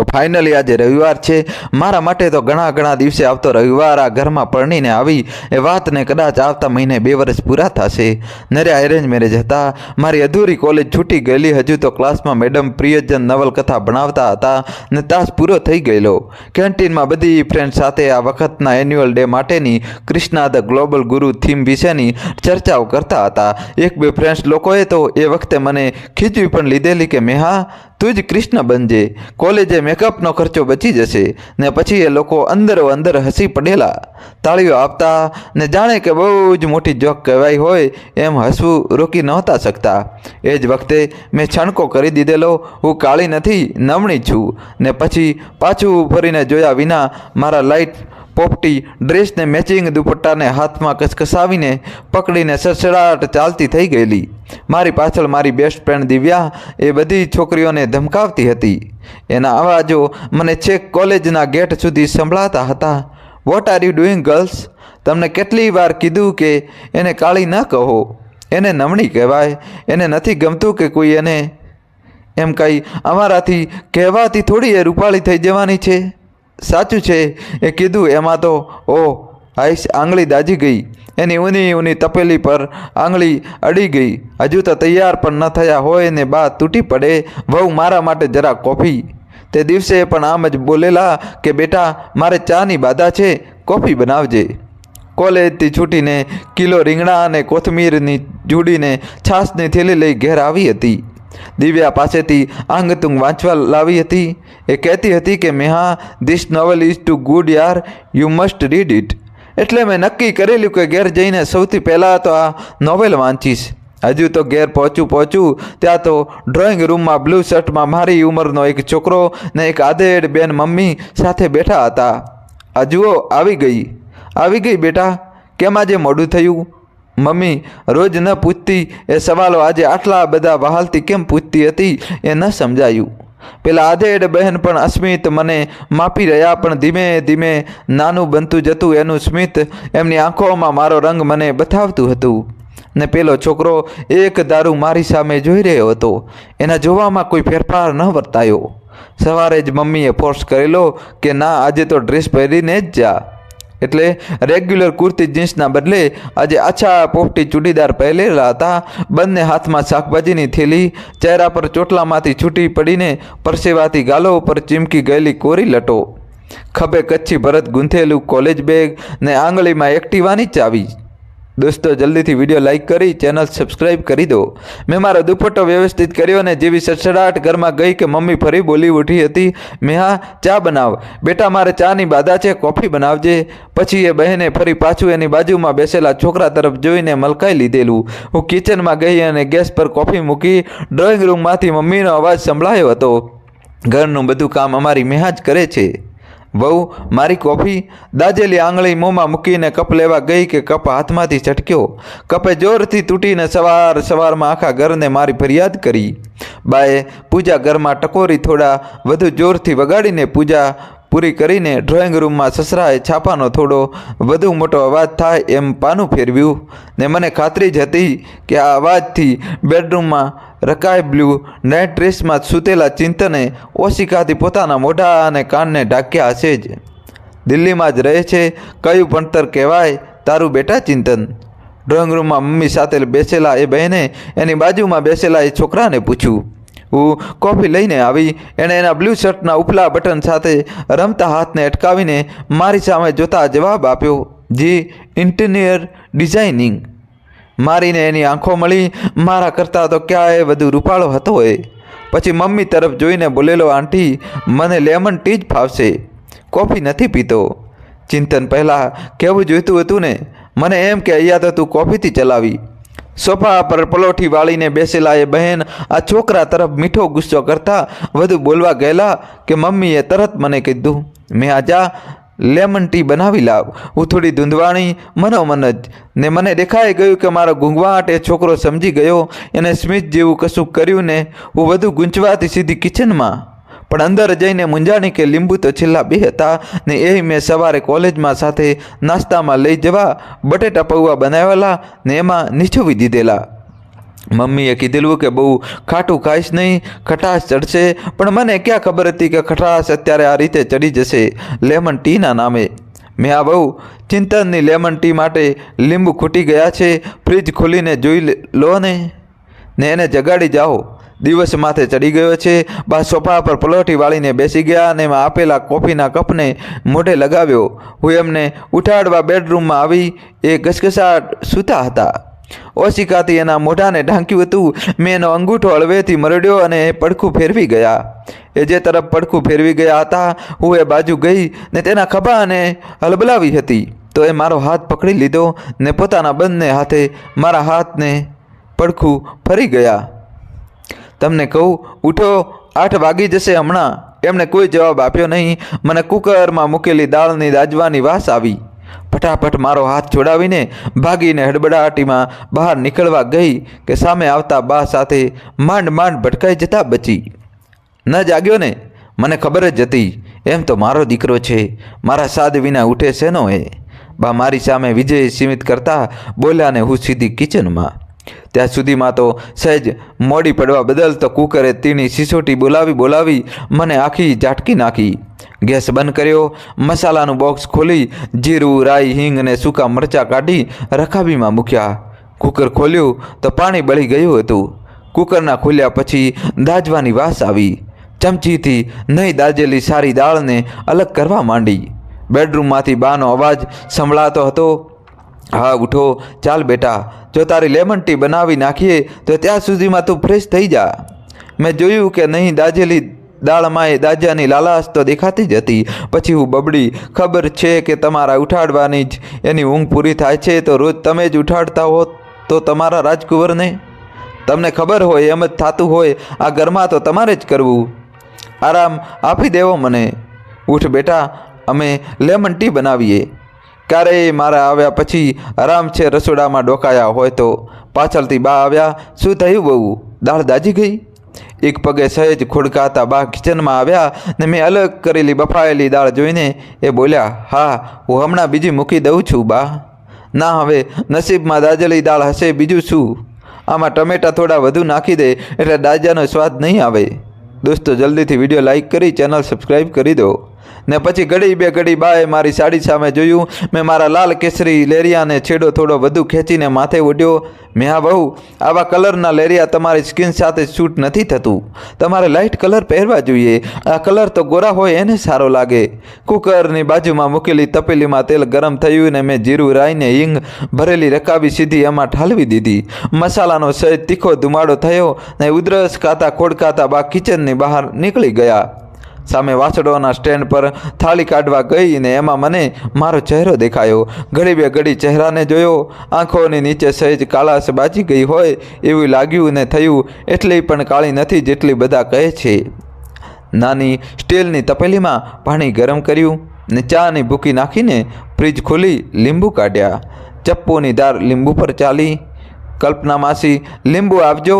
તો ફાઇનલી આજે રવિવાર છે. મારા માટે તો ઘણા ઘણા દિવસે આવતો રવિવાર આ ઘરમાં પરણીને આવી. એ વાતને કદાચ આવતા મહિને બે વર્ષ પૂરા થશે. નરે એરેન્જ મેરેજ હતા. મારી અધૂરી કોલેજ છૂટી ગયેલી. હજુ તો ક્લાસમાં મેડમ પ્રિયજન નવલકથા ભણાવતા હતા. ને તાસ પૂરો થઈ ગયેલો. કેન્ટીનમાં બધી ફ્રેન્ડ સાથે આ વખતના એન્યુઅલ ડે માટેની Krishna the global guru theme વિશેની ચર્ચાઓ કરતા હતા. એક બે ફ્રેન્ડ્સ લોકોએ તો એ વખતે મને ખીચવી પણ લીધેલી કે, મેહા તું જ કૃષ્ણ બનજે કોલેજે મેકઅપનો ખર્ચો બચી જશે, ને પછી એ લોકો અંદરો અંદર હસી પડેલા. તાળીઓ આપતા, ને જાણે કે બહુ જ મોટી જોક કહેવાય હોય, એમ હસવું રોકી નહોતા શકતા. એ જ વખતે મેં છણકો કરી દીધેલો, હું કાળી નથી, નમણી છું, ને પછી પાછું ફરીને જોયા વિના મારા લાઇટ પોપટી ડ્રેસને મેચિંગ દુપટ્ટાને હાથમાં કસકસાવીને પકડીને સડસડાટ ચાલતી થઈ ગયેલી. મારી પાછળ મારી બેસ્ટ ફ્રેન્ડ દિવ્યા એ બધી છોકરીઓને ધમકાવતી હતી. એના અવાજો મને છેક કોલેજના ગેટ સુધી સંભળાતા હતા. What are you doing girls તમને કેટલી વાર કીધું કે એને કાળી ન કહો. એને નમણી કહેવાય. એને નથી ગમતું કે કોઈ એને. એમ કંઈ અમારાથી કહેવાથી થોડી એ રૂપાળી થઈ જવાની છે. સાચું છે. એ કીધું, એમાં તો, ઓ આઈશ આંગળી દાજી ગઈ. એની ઊની ઊની તપેલી પર આંગળી અડી ગઈ. હજુ તો તૈયાર પણ ન થયા હોય ને બા તૂટી પડે. વહુ મારા માટે જરા કોફી. તે દિવસે પણ આમ જ બોલેલા કે, બેટા, મારે ચાની બાધા છે. કોફી બનાવજે. કોલેજથી છૂટીને કિલો રીંગણા અને કોથમીરની જોડીને છાશની થેલી લઈ ઘેર આવી હતી. દિવ્યા પાસેથી આંગતુંગ વાંચવા લાવી હતી. એ કહેતી હતી કે, Meha this novel is too good યાર યુ મસ્ટ રીડ ઇટ એટલે મેં નક્કી કરેલું કે ઘેર જઈને સૌથી પહેલાં તો આ નોવેલ વાંચીશ. હજુ તો ઘેર પહોંચું પહોંચું, ત્યાં તો ડ્રોઈંગ રૂમમાં બ્લુ શર્ટમાં મારી ઉંમરનો એક છોકરો ને એક આધેડ બેન મમ્મી સાથે બેઠા હતા. હજુઓ આવી ગઈ. આવી ગઈ બેટા, કેમ આજે મોડું થયું? મમ્મી, રોજ ન પૂછતી એ સવાલો આજે આટલા બધા વહાલથી કેમ પૂછતી હતી એ ન સમજાયું. પેલા આધેડ બહેન પણ અસ્મિત મને માપી રહ્યા, પણ ધીમે ધીમે નાનું બનતું જતું એનું સ્મિત એમની આંખોમાં મારો રંગ મને બતાવતું હતું. ને પેલો છોકરો એક દારૂ મારી સામે જોઈ રહ્યો હતો. એના જોવામાં કોઈ ફેરફાર ન વર્તાયો. સવારે જ મમ્મીએ ફોર્સ કરેલો કે, ના, આજે તો ડ્રેસ પહેરીને જ જા. એટલે રેગ્યુલર કુર્તી જીન્સના બદલે આજે આછા પોફટી ચૂડીદાર પહેરેલા હતા. બંને હાથમાં શાકભાજીની થેલી, ચહેરા પર ચોટલામાંથી છૂટી પડીને પરસેવાથી ગાલો ઉપર ચીમકી ગયેલી કોરી લટો. ખભે કચ્છી ભરત ગૂંથેલું કોલેજ બેગ ને આંગળીમાં એક્ટિવાની ચાવી. દોસ્તો, જલ્દીથી વીડિયો લાઇક કરી, ચેનલ સબસ્ક્રાઇબ કરી દો. મેં મારો દુપટ્ટો વ્યવસ્થિત કર્યો અને જેવી સડસડાટ ઘરમાં ગઈ કે મમ્મી ફરી બોલી ઉઠી હતી મેહા ચા બનાવ. બેટા, મારે ચાની બાધા છે, કોફી બનાવજે. પછી એ બહેને ફરી પાછું એની બાજુમાં બેસેલા છોકરા તરફ જોઈને મલકાઈ લીધેલું. હું કિચનમાં ગઈ અને ગેસ પર કોફી મૂકી ડ્રોઈંગ રૂમમાંથી મમ્મીનો અવાજ સંભળાયો હતો. ઘરનું બધું કામ અમારી મેહા જ કરે છે. વહુ, મારી કોફી દાજેલી આંગળી મોંમાં મૂકીને કપ લેવા ગઈ કે કપ હાથમાંથી છટક્યો કપે જોરથી તૂટીને સવાર સવારમાં આખા ઘરને મારી ફરિયાદ કરી. બાએ પૂજા ઘરમાં ટકોરી થોડા વધુ જોરથી વગાડીને પૂજા પૂરી કરીને ડ્રોઈંગ રૂમમાં સસરાએ છાપાનો થોડો વધુ મોટો અવાજ થાય એમ પાનું ફેરવ્યું. ને મને ખાતરી જ હતી કે આ અવાજથી બેડરૂમમાં રકાય બ્લુ નાઇટ ડ્રેસમાં સૂતેલા ચિંતને ઓશિકાથી પોતાના મોઢા અને કાનને ઢાંક્યા હશે જ. દિલ્હીમાં જ રહે છે, કયું ભણતર કહેવાય? તારું બેટા ચિંતન. ડ્રોઈંગ રૂમમાં મમ્મી સાથે બેસેલા એ બહેને એની બાજુમાં બેસેલા એ છોકરાને પૂછ્યું. હું કોફી લઈને આવી. એણે એના બ્લુ શર્ટના ઉપલા બટન સાથે રમતા હાથને અટકાવીને મારી સામે જોતા જવાબ આપ્યો, જી ઇન્ટિનિયર ડિઝાઇનિંગ. મારીને એની આંખો મળી. મારા કરતાં તો ક્યાંય વધુ રૂપાળો હતો એ. પછી મમ્મી તરફ જોઈને બોલેલો, આંટી, મને લેમન ટી જ ફાવશે. કોફી નથી પીતો. ચિંતન પહેલાં કેવું જોઈતું હતું ને? મને એમ કે અહીંયા તો તું કોફીથી ચલાવી. સોફા પર પલોઠી વાળીને બેસેલા એ બહેન આ છોકરા તરફ મીઠો ગુસ્સો કરતા વધુ બોલવા ગયેલા કે, મમ્મીએ તરત મને કીધું. મેં આજા લેમન ટી બનાવી લાવ. હું થોડી ધૂંધવાણી મનોમન જ. ને મને દેખાઈ ગયું કે મારો ઘૂંઘવાટ એ છોકરો સમજી ગયો. એને સ્મિત જેવું કશું કર્યું ને હું વધુ ગૂંચવાતી સીધી કિચનમાં. પણ અંદર જઈને મૂંઝાણી કે લીંબુ તો છેલ્લા બે હતા ને એ મેં સવારે કોલેજમાં સાથે નાસ્તામાં લઈ જવા બટેટા પૌવા બનાવેલા ને એમાં નીચોવી દીધેલા. મમ્મીએ કીધેલું કે બહુ ખાટું ખાઈશ નહીં, ખટાશ ચડશે. પણ મને ક્યાં ખબર હતી કે ખટાશ અત્યારે આ રીતે ચડી જશે? લેમન ટીના નામે. મેં આ બહુ ચિંતનની લેમન ટી માટે લીંબુ ખૂટી ગયા છે. ફ્રીજ ખોલીને જોઈ લે- ને. ને એને જગાડી જાઓ. દિવસ માથે ચડી ગયો છે. બા સોફા પર પલોઠી વાળીને બેસી ગયા અને એમાં આપેલા કોફીના કપને મોઢે લગાવ્યો. હું એમને ઉઠાડવા બેડરૂમમાં આવી. એ ઘસઘસાટ સૂતા હતા. ઓશિકાથી એના મોઢાને ઢાંક્યું હતું. મેં એનો અંગૂઠો હળવેથી મરડ્યો અને એ પડખું ફેરવી ગયા. એ જે તરફ પડખું ફેરવી ગયા હતા, હું એ બાજુ ગઈ ને તેના ખભાને હલબલાવી હતી. તો એ મારો હાથ પકડી લીધો ને પોતાના બંને હાથે મારા હાથને પડખું ફરી ગયા. તમને કહું, ઉઠો, આઠ વાગી જશે હમણાં. એમણે કોઈ જવાબ આપ્યો નહીં. મને કુકરમાં મૂકેલી દાળની દાજવાની વાસ આવી. ફટાફટ મારો હાથ છોડાવીને ભાગીને હડબડાટીમાં બહાર નીકળવા ગઈ કે સામે આવતા બા સાથે માંડ માંડ ભટકાઈ જતા બચી. ન જાગ્યો ને? મને ખબર જ હતી. એમ તો મારો દીકરો છે. મારા સાદ વિના ઉઠે છે નો એ? બા મારી સામે વિજય સીમિત કરતા બોલ્યા ને હું સીધી કિચનમાં. ત્યાં સુધીમાં તો સહેજ મોડી પડવા બદલ તો કુકરે તીણી સિસોટી બોલાવી બોલાવી મને આખી ઝાટકી નાખી. ગેસ બંધ કર્યો, મસાલાનું બોક્સ ખોલી, જીરું, રાઈ, હિંગ અને સૂકા મરચાં કાઢી રખાબીમાં મૂક્યા. કુકર ખોલ્યું તો પાણી બળી ગયું હતું. કુકરના ખોલ્યા પછી દાજવાની વાસ આવી. ચમચીથી નહીં દાજેલી સારી દાળને અલગ કરવા માંડી. બેડરૂમમાંથી બાનો અવાજ સંભળાતો હતો, હા, ઉઠો, ચાલ બેટા, જો તારી લેમન ટી બનાવી નાખીએ, તો ત્યાં સુધીમાં તું ફ્રેશ થઈ જા. મેં જોયું કે નહીં દાજેલી દાળમાં એ દાજાની લાલાશ તો દેખાતી જ હતી. પછી હું બબડી, ખબર છે કે તમારા ઉઠાડવાની જ એની ઊંઘ પૂરી થાય છે, તો રોજ તમે જ ઉઠાડતા હો તો તમારા રાજકુંવરને? તમને ખબર હોય એમ જ થતું હોય, આ ઘરમાં તો તમારે જ કરવું. આરામ આપી દેવો મને. ઉઠ બેટા, અમે લેમન ટી બનાવીએ. ક્યારેય મારા આવ્યા પછી આરામ છે રસોડામાં ડોકાયા હોય તો. પાછળથી બા આવ્યા, શું થયું બહુ? દાળ દાજી ગઈ? એક પગે સહેજ ખોડકાતા બા કિચનમાં આવ્યા ને મેં અલગ કરેલી બફાયેલી દાળ જોઈને એ બોલ્યા, હા, હું હમણાં બીજી મૂકી દઉં છું, બા. ના, હવે નસીબમાં દાજેલી દાળ હશે, બીજું શું? આમાં ટમેટાં થોડા વધુ નાખી દે, એટલે દાજાનો સ્વાદ નહીં આવે. દોસ્તો, જલ્દીથી વીડિયો લાઇક કરી, ચેનલ સબસ્ક્રાઈબ કરી દો. ને પછી ઘડી બે ઘડી બાએ મારી સાડી સામે જોયું. મેં મારા લાલ કેસરી લેરિયાને છેડો થોડો વધુ ખેંચીને માથે ઉડ્યો મેં હા બહુ આવા કલરના લેરિયા તમારી સ્કિન સાથે શૂટ નથી થતું. તમારે લાઇટ કલર પહેરવા જોઈએ. આ કલર તો ગોરા હોય એને સારો લાગે. કુકરની બાજુમાં મૂકેલી તપેલીમાં તેલ ગરમ થયું ને મેં જીરું રાઈને હિંગ ભરેલી રકાબી સીધી એમાં ઠાલવી દીધી. મસાલાનો સહેજ તીખો ધુમાડો થયો ને ઉધરસ ખાતા ખોડકાતા બા કિચનની બહાર નીકળી ગયા. સામે વાસડોના સ્ટેન્ડ પર થાળી કાઢવા ગઈ ને એમાં મને મારો ચહેરો દેખાયો. ઘડી બે ઘડી ચહેરાને જોયો. આંખોની નીચે સહેજ કાળાશ બાજી ગઈ હોય એવું લાગ્યું ને થયું. એટલી પણ કાળી નથી જેટલી બધા કહે છે. નાની સ્ટીલની તપેલીમાં પાણી ગરમ કર્યું ને ચાની ભૂકી નાખીને ફ્રીજ ખોલી લીંબુ કાઢ્યા. ચપ્પુની ધાર લીંબુ પર ચાલી. કલ્પના માસી, લીંબુ આપજો.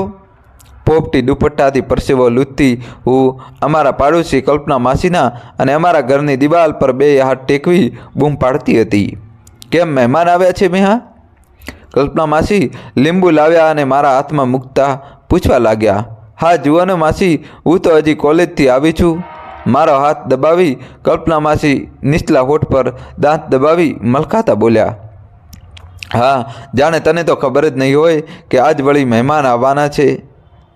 પોપટી, દુપટ્ટાથી પરસેવો લૂંટતી હું અમારા પાડોશી કલ્પના માસીના અને અમારા ઘરની દિવાલ પર બે હાથ ટેકવી બૂમ પાડતી હતી. કેમ મહેમાન આવ્યા છે મેં હા કલ્પના માસી લીંબુ લાવ્યા અને મારા હાથમાં મૂકતા પૂછવા લાગ્યા, હા જુઓ ને માસી, હું તો હજી કોલેજથી આવી છું. મારો હાથ દબાવી કલ્પના માસી નીચલા હોઠ પર દાંત દબાવી મલકાતા બોલ્યા, હા, જાણે તને તો ખબર જ નહીં હોય કે આજ વળી મહેમાન આવવાના છે.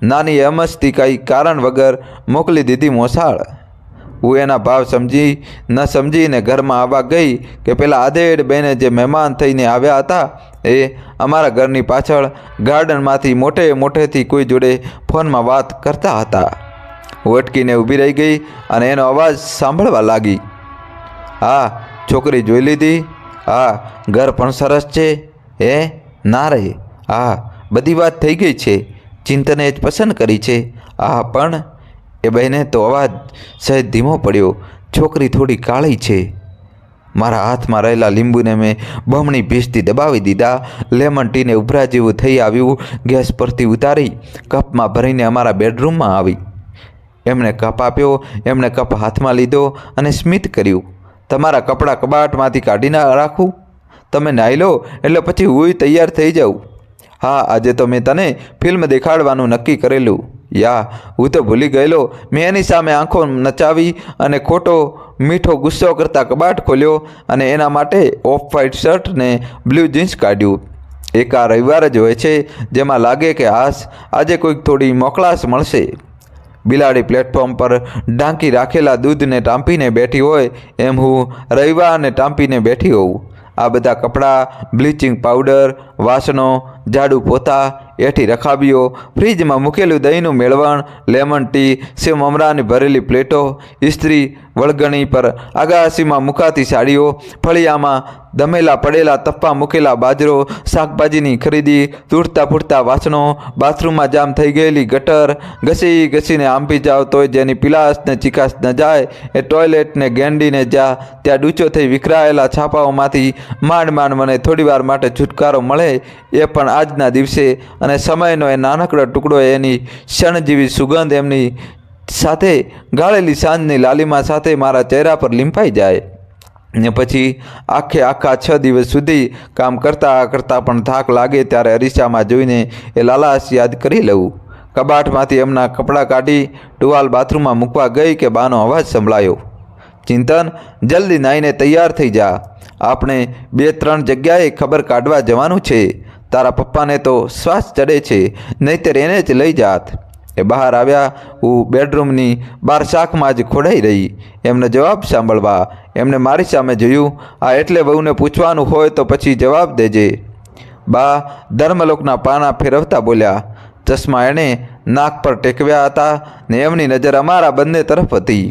નાની અમસ્તી કંઈ કારણ વગર મોકલી દીધી મોસાળ. હું એના ભાવ સમજી, ન સમજીને ઘરમાં આવવા ગઈ કે પેલા આધેડ બેને જે મહેમાન થઈને આવ્યા હતા એ અમારા ઘરની પાછળ ગાર્ડનમાંથી મોટે મોટેથી કોઈ જોડે ફોનમાં વાત કરતા હતા. હું અટકીને ઊભી રહી ગઈ અને એનો અવાજ સાંભળવા લાગી. હા, છોકરી જોઈ લીધી? હા, ઘર પણ સરસ છે? હે? ના રહી હા, બધી વાત થઈ ગઈ છે. ચિંતને જ પસંદ કરી છે. આ પણ? એ બહેને તો અવાજ સહેજ ધીમો પડ્યો. છોકરી થોડી કાળી છે. મારા હાથમાં રહેલા લીંબુને મેં બમણી ભીસથી દબાવી દીધા. લેમન ટીને ઉભરા જેવું થઈ આવ્યું. ગેસ પરથી ઉતારી કપમાં ભરીને અમારા બેડરૂમમાં આવી. એમણે કપ આપ્યો, એમણે કપ હાથમાં લીધો અને સ્મિત કર્યું. તમારા કપડાં કબાટમાંથી કાઢીને રાખું. તમે નાહી લો, એટલે પછી હું તૈયાર થઈ જાઉં. હા, આજે તો મેં તને ફિલ્મ દેખાડવાનું નક્કી કરેલું. યા, હું તો ભૂલી ગયેલો. મેં એની સામે આંખો નચાવી અને ખોટો, મીઠો ગુસ્સો કરતા કબાટ ખોલ્યો અને એના માટે ઓફ વ્હાઇટ શર્ટ ને બ્લુ જીન્સ કાઢ્યું. એક આ રવિવાર જ હોય છે, જેમાં લાગે કે હાશ આજે કોઈક થોડી મોકળાશ મળશે. બિલાડી પ્લેટફોર્મ પર ઢાંકી રાખેલા દૂધને ટાંપીને બેઠી હોય, એમ હું રવિવારને ટાંપીને બેઠી હોઉં. આ બધા કપડાં બ્લીચિંગ પાવડર વાસણો ઝાડુ પોતા એઠી રખાબીઓ ફ્રીજમાં મૂકેલું દહીંનું મેળવણ, લેમન ટી, સેવ મમરાની ભરેલી પ્લેટો, ઇસ્ત્રી, વળગણી પર આગાશીમાં મુકાતી સાડીઓ, ફળિયામાં દમેલા પડેલા તપ્પા મૂકેલા બાજરો, શાકભાજીની ખરીદી, તૂટતા ફૂટતા વાસણો, બાથરૂમમાં જામ થઈ ગયેલી ગટર, ઘસી ઘસીને આંપી જાવ તોય જેની પિલાસને ચિકાશ ન જાય, એ ટોયલેટને ગેંડીને જા, ત્યાં ડૂચો થઈ વિખરાયેલા છાપાઓમાંથી માંડ માંડ મને થોડીવાર માટે છુટકારો મળે, એ પણ આજના દિવસે અને સમયનો એ નાનકડો ટુકડો એની ક્ષણજીવી સુગંધ એમની સાથે ગાળેલી સાંજની લાલીમા સાથે મારા ચહેરા પર લીંપાઈ જાય. ને પછી આખે આખા છ દિવસ સુધી કામ કરતાં કરતાં પણ થાક લાગે ત્યારે અરીસામાં જોઈને એ લાલાશ યાદ કરી લઉં. કબાટમાંથી એમના કપડાં કાઢી ટુવાલ બાથરૂમમાં મૂકવા ગઈ કે બાનો અવાજ સંભળાયો. ચિંતન, જલ્દી નાહીને તૈયાર થઈ જા. આપણે બે ત્રણ જગ્યાએ ખબર કાઢવા જવાનું છે. તારા પપ્પાને તો શ્વાસ ચડે છે, નહીંતર એને જ લઈ જાત. એ બહાર આવ્યા હું બેડરૂમની બાર શાકમાં જ ખોડાઈ રહી. એમને જવાબ સાંભળવા એમને મારી સામે જોયું, આ એટલે બહુને પૂછવાનું હોય તો પછી જવાબ દેજે. બા ધર્મલોકના પાના ફેરવતા બોલ્યા, ચશ્મા એણે નાક પર ટેકવ્યા હતા ને એમની નજર અમારા બંને તરફ હતી.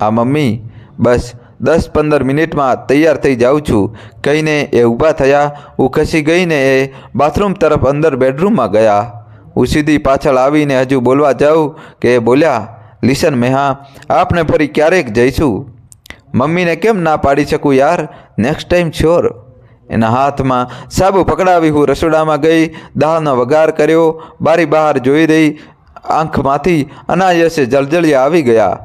આ મમ્મી, બસ દસ પંદર મિનિટમાં તૈયાર થઈ જાઉં છું. કહીને એ ઊભા થયા. હું ખસી ગઈને એ બાથરૂમ તરફ અંદર બેડરૂમમાં ગયા. હું સીધી પાછળ આવીને હજુ બોલવા જાઉં કે એ બોલ્યા, લિસન મેહા, આપને ફરી ક્યારેક જઈશું? મમ્મીને કેમ ના પાડી શકું યાર? નેક્સ્ટ ટાઈમ શ્યોર એના હાથમાં સાબુ પકડાવી હું રસોડામાં ગઈ. દાળનો વઘાર કર્યો. બારી બહાર જોઈ રહી. આંખમાંથી અનાયસે જળજળિયા આવી ગયા.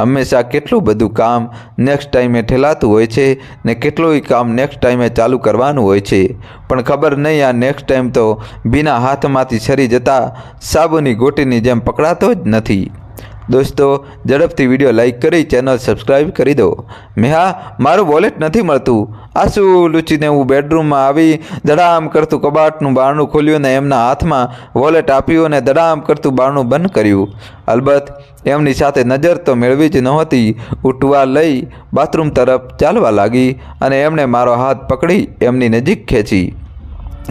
હંમેશા કેટલું બધું કામ નેક્સ્ટ ટાઈમે ઠેલાતું હોય છે ને કેટલુંય કામ નેક્સ્ટ ટાઈમે ચાલુ કરવાનું હોય છે. પણ ખબર નહીં આ નેક્સ્ટ ટાઈમ તો બીના હાથમાંથી સરી જતા સાબુની ગોટીની જેમ પકડાતો જ નથી. દોસ્તો, ઝડપથી વીડિયો લાઇક કરી ચેનલ સબસ્ક્રાઈબ કરી દો. મેં હા મારું વોલેટ નથી મળતું. આંસુ લૂચીને હું બેડરૂમમાં આવી દડામ કરતું કબાટનું બારણું ખોલ્યું ને એમના હાથમાં વોલેટ આપ્યું અને દડામ કરતું બારણું બંધ કર્યું. અલબત્ત, એમની સાથે નજર તો મેળવી જ નહોતી. ઉઠવા લઈ બાથરૂમ તરફ ચાલવા લાગી અને એમણે મારો હાથ પકડી એમની નજીક ખેંચી.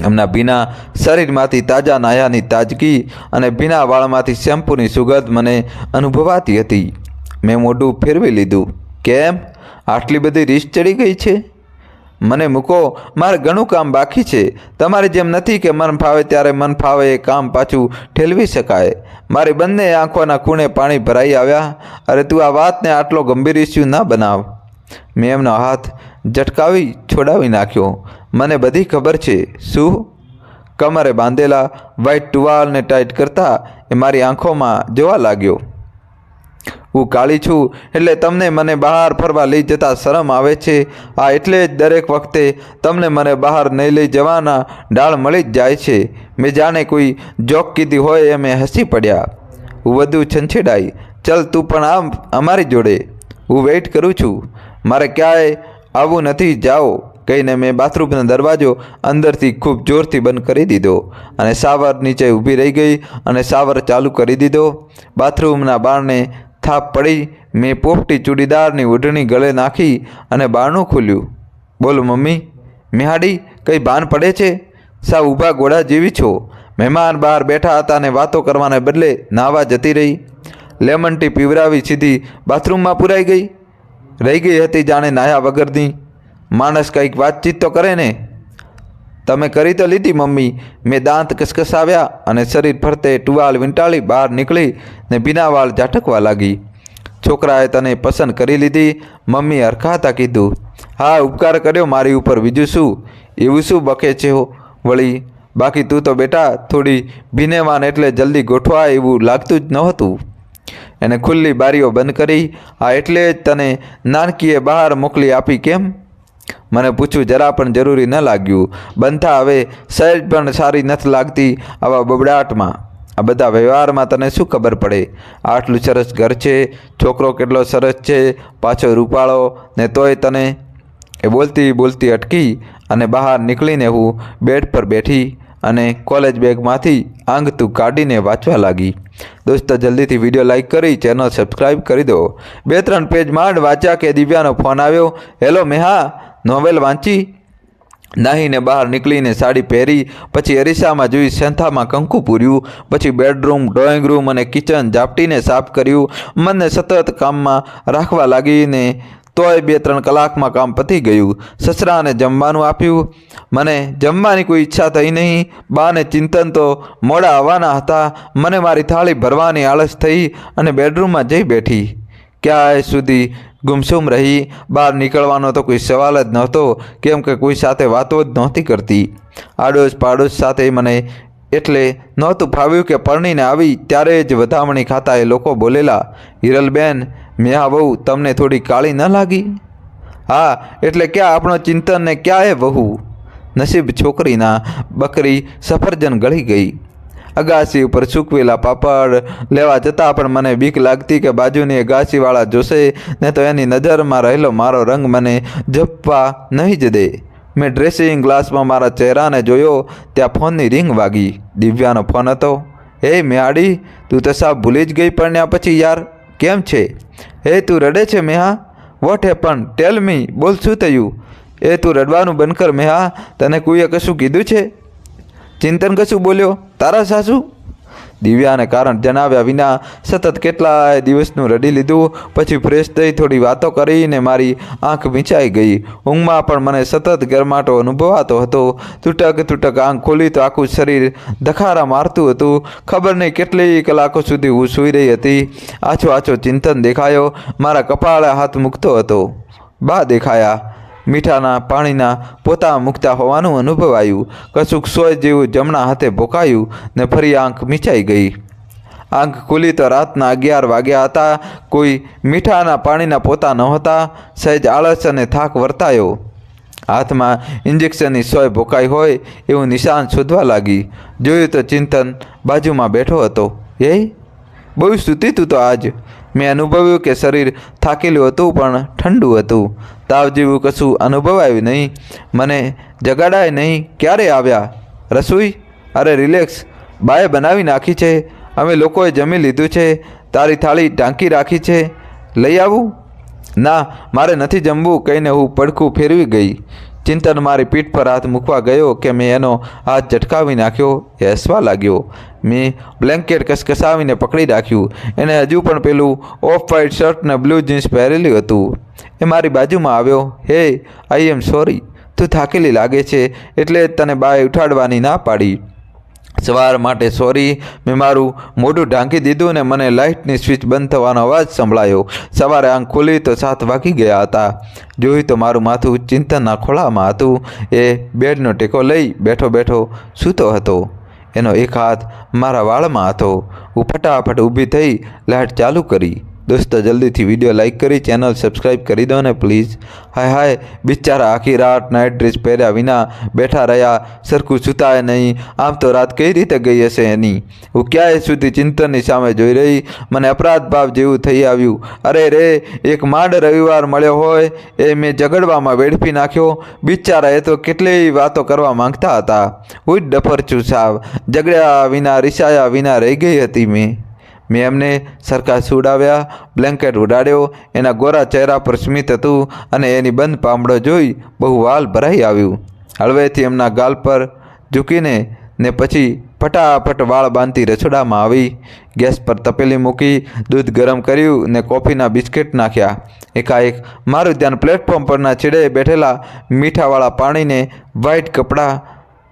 એમના ભીના શરીરમાંથી તાજા નાયાની તાજગી અને ભીના વાળમાંથી શેમ્પૂની સુગંધ મને અનુભવાતી હતી. મેં મોઢું ફેરવી લીધું. કેમ? આટલી બધી રીસ ચડી ગઈ છે? મને મૂકો, મારે ઘણું કામ બાકી છે. તમારે જેમ નથી કે મન ફાવે ત્યારે મન ફાવે એ કામ પાછું ઠેલવી શકાય. મારી બંને આંખોના ખૂણે પાણી ભરાઈ આવ્યા. અરે તું આ વાતને આટલો ગંભીર ઇસ્યુ ના બનાવ. મેં એમનો હાથ ઝટકાવી છોડાવી નાખ્યો. મને બધી ખબર છે. શું? કમરે બાંધેલા વ્હાઈટ ટુવાલને ટાઈટ કરતા એ મારી આંખોમાં જોવા લાગ્યો. હું કાળી છું એટલે તમને મને બહાર ફરવા લઈ જતા શરમ આવે છે. આ એટલે જ દરેક વખતે તમને મને બહાર નહીં લઈ જવાના ડાળ મળી જ જાય છે. મેં જાણે કોઈ જોક કીધી હોય એમ મેં હસી પડ્યા. હું વધુ છંછેડાઈ, ચલ તું પણ આમ અમારી જોડે. હું વેઇટ કરું છું. મારે ક્યાંય આવું નથી, જાઓ. કહીને મેં બાથરૂમનો દરવાજો અંદરથી ખૂબ જોરથી બંધ કરી દીધો અને સાવર નીચે ઊભી રહી ગઈ અને સાવર ચાલુ કરી દીધો. બાથરૂમના બારણે થાપ પડી, મેં પોપટી ચૂડીદારની ઓઢણી ગળે નાખી અને બારણું ખોલ્યું. બોલો, મમ્મી, મિહાડી, કંઈ ભાન પડે છે? સાવ ઊભા ઘોડા જેવી છો. મહેમાન બહાર બેઠા હતા અને વાતો કરવાને બદલે નાવા જતી રહી. લેમન ટી પીવરાવી સીધી બાથરૂમમાં પુરાઈ ગઈ. રહી ગઈ હતી જાણે નાયા વગરની. માણસ કંઈક વાતચીત તો કરે ને. તમે કરી તો લીધી, મમ્મી. મેં દાંત કસકસાવ્યા અને શરીર ફરતે ટુવાલ વીંટાળી બહાર નીકળી ને ભીના વાળ ઝાટકવા લાગી. છોકરાએ તને પસંદ કરી લીધી મમ્મી હરખાતા કીધું. હા, ઉપકાર કર્યો મારી ઉપર, બીજું શું? એવું શું બકે છે વળી, બાકી તું તો બેટા, થોડી ભીનેવાન એટલે જલ્દી ગોઠવાય એવું લાગતું જ નહોતું. એને ખુલ્લી બારીઓ બંધ કરી આ એટલે જ તને નાનકીએ બહાર મોકલી આપી કેમ? મને પૂછવું જરા પણ જરૂરી ન લાગ્યું. બનતા હવે સહેજ પણ સારી નથી લાગતી આવા બબડાટમાં. આ બધા વ્યવહારમાં તને શું ખબર પડે? આટલું સરસ ઘર છે, છોકરો કેટલો સરસ છે, પાછો રૂપાળો, ને તોય તને એ બોલતી બોલતી અટકી અને બહાર નીકળીને હું બેડ પર બેઠી અને કોલેજ બેગમાંથી આંગતું કાઢીને વાંચવા લાગી. દોસ્તો, જલ્દીથી વીડિયો લાઈક કરી, ચેનલ સબસ્ક્રાઈબ કરી દો. બે ત્રણ પેજ માંડ વાંચ્યા કે દિવ્યાનો ફોન આવ્યો? હેલો મેહા નોવેલ વાંચી નાહીને બહાર નીકળીને સાડી પહેરી, પછી અરીસામાં જોઈ સંથામાં કંકુ પૂર્યું, પછી બેડરૂમ, ડ્રોઈંગ રૂમ અને કિચન ઝાપટીને સાફ કર્યું. મનને સતત કામમાં રાખવા લાગીને તોય બે ત્રણ કલાકમાં કામ પતી ગયું. સસરાને જમવાનું આપ્યું. મને જમવાની કોઈ ઈચ્છા થઈ નહીં. બાને ચિંતન તો મોડા આવવાના હતા. મને મારી થાળી ભરવાની આળસ થઈ અને બેડરૂમમાં જઈ બેઠી. ક્યાંય સુધી ગુમસુમ રહી? બહાર નીકળવાનો તો કોઈ સવાલ જ નહોતો, કેમ કે કોઈ સાથે વાતો જ નહોતી કરતી. આડોશ પાડોશ સાથે મને એટલે નહોતું ફાવ્યું કે પરણીને આવી, ત્યારે જ વધામણી ખાતા એ લોકો બોલેલા, હિરલબેન મેં આ બહુ તમને થોડી કાળી ન લાગી? હા, એટલે ક્યાં આપણો ચિંતન ને ક્યાં એ વહુ? નસીબ છોકરીના બકરી સફરજન ગળી ગઈ. અગાસી ઉપર સૂકવેલા પાપડ લેવા જતાં પણ મને બીક લાગતી કે બાજુની અગાસીવાળા જોશે, ને તો એની નજરમાં રહેલો મારો રંગ મને ઝપવા નહીં જ દે. મેં ડ્રેસિંગ ગ્લાસમાં મારા ચહેરાને જોયો, ત્યાં ફોનની રિંગ વાગી. દિવ્યાનો ફોન હતો. હે મેહાડી, તું તો સાવ ભૂલી જ ગઈ પરણ્યા પછી યાર. કેમ છે? હે, તું રડે છે Meha? What happen tell me બોલ શું થયું? એ તું રડવાનું બંધ કર મેહા. તને કોઈએ કશું કીધું છે? ચિંતન કશું બોલ્યો. તારા સાસુ? દિવ્યાને કારણ જણાવ્યા વિના સતત કેટલાય દિવસનું રડી લીધું. પછી ફ્રેશ થઈ થોડી વાતો કરીને મારી આંખ મીંચાઈ ગઈ. ઊંઘમાં પણ મને સતત ગરમાટો અનુભવાતો હતો. તૂટક તૂટક આંખ ખોલી તો આખું શરીર ધખારા મારતું હતું. ખબર નહીં કેટલી કલાકો સુધી હું સૂઈ રહી હતી. આછો આછો ચિંતન દેખાયો. મારા કપાળે હાથ મૂકતો હતો. બા દેખાયા. મીઠાના પાણીના પોતા મૂકતા હોવાનું અનુભવાયું. કશુંક સોય જેવું જમણા હાથે ભોકાયું ને ફરી આંખ મીચાઈ ગઈ. આંખ ખુલી તો રાતના અગિયાર વાગ્યા હતા. કોઈ મીઠાના પાણીના પોતા નહોતા સહેજ આળસ અને થાક વર્તાયો. હાથમાં ઇન્જેક્શનની સોય ભોકાઈ હોય એવું નિશાન શોધવા લાગી. જોયું તો ચિંતન બાજુમાં બેઠો હતો. એ બહુ સૂતી તું તો આજ. મેં અનુભવ્યું કે શરીર થાકેલું હતું પણ ઠંડુ હતું. તાવ જેવું કશું અનુભવાયું નહીં. મને જગાડાય નહીં. ક્યારે આવ્યા? રસોઈ? અરે રિલેક્સ. બાએ બનાવી નાખી છે. અમે લોકોએ જમી લીધું છે. તારી થાળી ટાંકી રાખી છે. લઈ આવું? ના, મારે નથી જમવું. કહીને હું પડખું ફેરવી ગઈ. ચિંતન મારી પીઠ પર હાથ મૂકવા ગયો કે મેં એનો હાથ ઝટકાવી નાખ્યો એ હસવા લાગ્યો. મેં બ્લેન્કેટ કસકસાવીને પકડી રાખ્યું. એને હજુ પણ પેલું ઓફ વ્હાઇટ શર્ટ ને બ્લુ જીન્સ પહેરેલું હતું. એ મારી બાજુમાં આવ્યો. હે, આઈ એમ સોરી. તું થાકેલી લાગે છે એટલે તને બાય ઉઠાડવાની ના પાડી. સવાર માટે સોરી, મેં મારું મોઢું ઢાંકી દીધું ને મને લાઇટની સ્વિચ બંધ થવાનો અવાજ સંભળાયો. સવારે આંખ ખુલી તો સાત વાગી ગયા હતા. જોયું તો મારું માથું ચિંતનના ખોળામાં હતું. એ બેડનો ટેકો લઈ બેઠો બેઠો સૂતો હતો. એનો એક હાથ મારા વાળમાં હતો. હું ફટાફટ ઊભી થઈ લાઇટ ચાલુ કરી. દોસ્તો, જલ્દીથી વીડિયો લાઇક કરી, ચેનલ સબસ્ક્રાઈબ કરી દો ને પ્લીઝ. હાય હાય, બિચારા આખી રાત નાઇટ ડ્રેસ પહેર્યા વિના બેઠા રહ્યા, સરખું સૂતાય નહીં. આમ તો રાત કઈ રીતે ગઈ હશે એની? હું ક્યાંય સુધી ચિંતનની સામે જોઈ રહી? મને અપરાધ ભાવ જેવું થઈ આવ્યું. અરે રે, એક માંડ રવિવાર મળ્યો હોય, એ મેં ઝઘડવામાં વેડફી નાખ્યો. બિચારા એ તો કેટલીય વાતો કરવા માંગતા હતા. હું જ ડફર છું સાવ. ઝઘડ્યા વિના, રિસાયા વિના રહી ગઈ હતી મેં. મેં એમને સરખા સુડાવ્યા, બ્લેન્કેટ ઉડાડ્યો, એના ગોરા ચહેરા પર સ્મિત હતું અને એની બંધ પાંબડો જોઈ બહુ વાલ ભરાઈ આવ્યું. હળવેથી એમના ગાલ પર ઝૂકીને ને પછી ફટાફટ વાળ બાંધતી રસોડામાં આવી. ગેસ પર તપેલી મૂકી, દૂધ ગરમ કર્યું ને કોફીના બિસ્કિટ નાખ્યા. એકાએક મારું ધ્યાન પ્લેટફોર્મ પરના છેડે બેઠેલા મીઠાવાળા પાણીને વ્હાઇટ કપડાં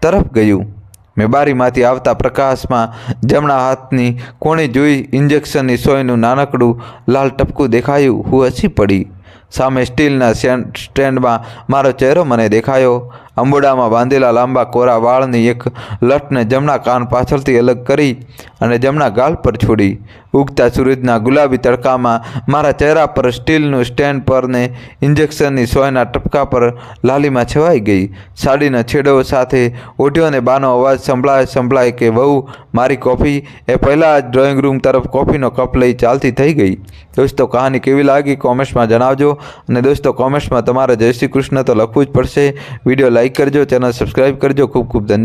તરફ ગયું. મેં બારીમાંથી આવતા પ્રકાશમાં જમણા હાથની કોણે જોઈ ઇન્જેક્શનની સોયનું નાનકડું, લાલ ટપકું દેખાયું, હું હસી પડી. સામે સ્ટીલના સ્ટેન્ડમાં મારો ચહેરો મને દેખાયો. અંબોડામાં બાંધેલા લાંબા કોરા વાળની એક લટને જમણા કાન પાછળથી અલગ કરી અને જમણા ગાલ પર છોડી. ઉગતા સૂરજના ગુલાબી તડકામાં મારા ચહેરા પર સ્ટીલનું સ્ટેન્ડ પર ને ઇન્જેક્શનની સોયના ટપકા પર લાલીમાં છવાઈ ગઈ. સાડીના છેડો સાથે ઓઢ્યો અને બાનો અવાજ સંભળાય સંભળાય કે, વહુ, મારી કોફી? એ પહેલાં જ ડ્રોઈંગ રૂમ તરફ કોફીનો કપ લઈ ચાલતી થઈ ગઈ. દોસ્તો, કહાની કેવી લાગી? કોમેન્ટ્સમાં જણાવજો. અને દોસ્તો, કોમેન્ટ્સમાં તમારે જય શ્રી કૃષ્ણ તો લખવું જ પડશે. વીડિયો લાઈક કરજો ચેનલ સબસ્ક્રાઈબ કરજો. ખૂબ ખૂબ ધન્યવાદ.